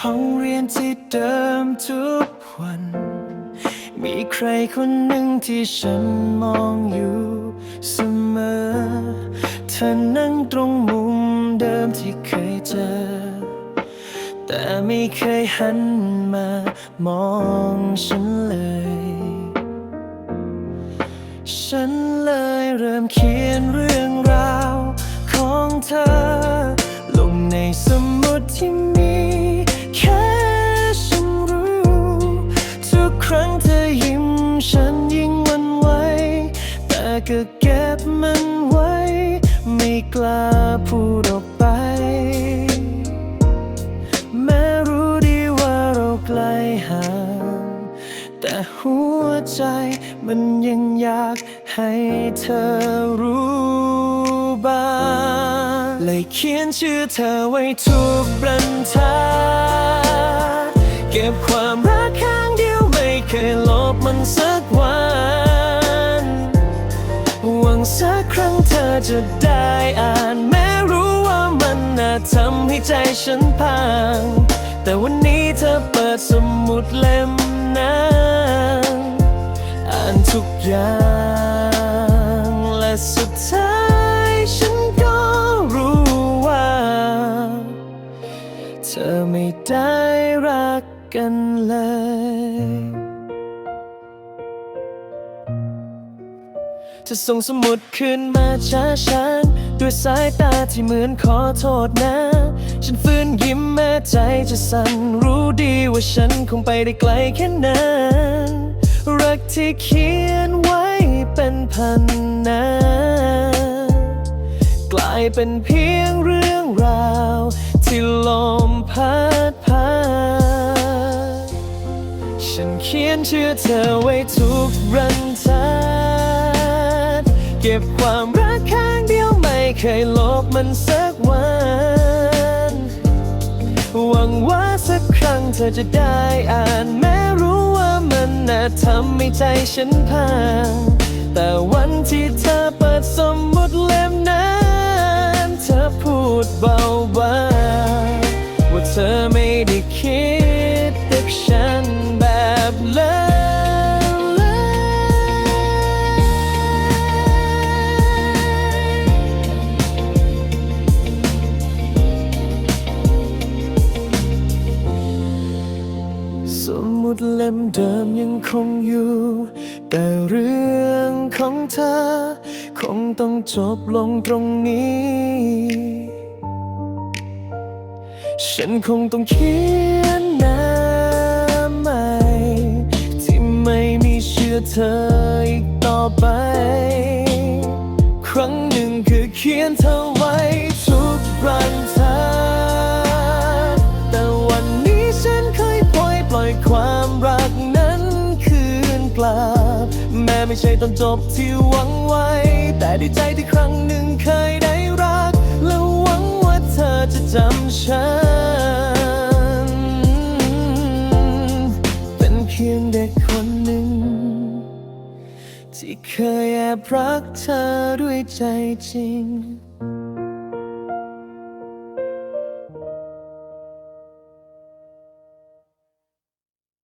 ห้องเรียนที่เดิมทุกวัน มีใครคนหนึ่งที่ฉันมองอยู่เสมอ เธอนั่งตรงมุมเดิมที่เคยเจอ แต่ไม่เคยหันมามองฉันเลย ฉันเลยเริ่มเขียนเรื่องราวของเธอ ลงในสมุดที่มี ก็เก็บมันไว้ ไม่กล้าพูดออกไป แม้รู้ดีว่าเราไกลห่างแต่หัวใจมันยังอยากให้เธอรู้บ้างเลยเขียนชื่อเธอไว้ทุกบรรทัดเก็บความรักข้างเดียวไม่เคยลบมันสักวัน จะได้อ่านแม้รู้ว่ามันน่าทำให้ใจฉันพัง แต่วันนี้เธอเปิดสมุดเล่มนั้นอ่านทุกอย่างและสุดท้าย จะส่งสมุดขึ้นมาช้าฉันด้วยสายตาที่เหมือนขอโทษนะ ฉันฟื้นยิ้มแม้ใจจะสั่นรู้ดีว่าฉันคงไปได้ไกลแค่นั้นรักที่เขียนไว้เป็นพันนากลายเป็นเพียงเรื่องราว ที่ลมพัดพาฉันเขียนชื่อเธอไว้ทุกรันทัด เก็บความรักข้างเดียวไม่เคยลบมันสักวัน หวังว่าสักครั้งเธอจะได้อ่านแม้รู้ว่ามันน่าทำให้ใจฉันพังแต่วันที่เธอเปิดสมุดเล่มนั้นเธอพูดเบาๆว่าเธอไม่ได้คิดกับฉัน เล่มเดิมยังคงอยู่ แต่เรื่องของเธอ คงต้องจบลงตรงนี้ ฉันคงต้องเขียนหน้าใหม่ ที่ไม่มีเชื่อเธออีกต่อไป ครั้งหนึ่งคือเขียนเธอ ไม่ใช่ตอนจบที่หวังไว้ แต่ดีใจที่ครั้งหนึ่งเคยได้รัก และหวังว่าเธอจะจำฉัน เป็นเพียงเด็กคนหนึ่ง ที่เคยแอบรักเธอด้วยใจจริง